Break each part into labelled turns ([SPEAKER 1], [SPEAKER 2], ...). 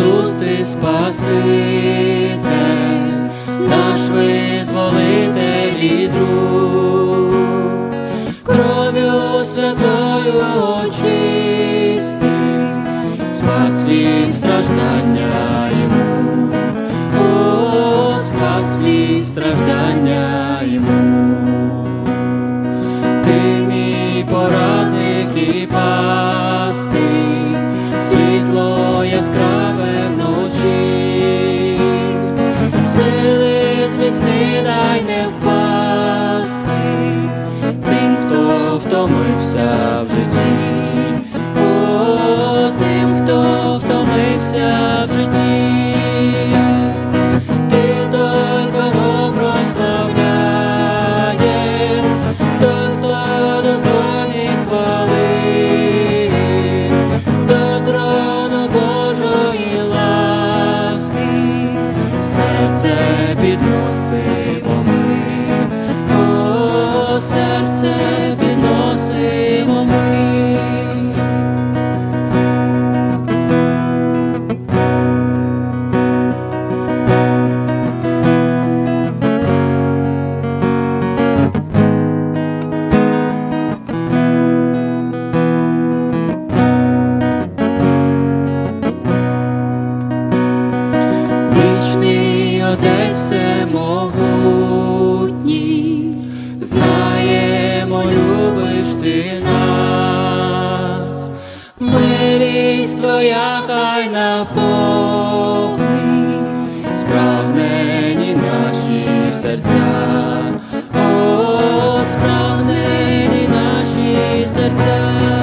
[SPEAKER 1] Ісус, ти Спаситель, наш визволитель і друг, кров'ю святою очистий, спас від страждання йому, о, спас від страждання йому. Ти мій порадник і пастир, світло яскраве вночі, сили зміцни дай не впасти, тим, хто втомився в житті, о, тим, хто втомився в житті. Серце підносимо ми, о, серце підносимо Отець всемогутній, знаємо, любиш ти нас, милість твоя хай наповнить, спрагнені наші серця, о, спрагнені наші серця.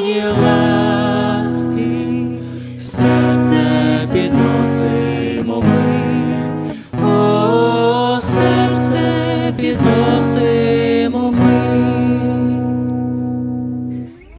[SPEAKER 1] you love.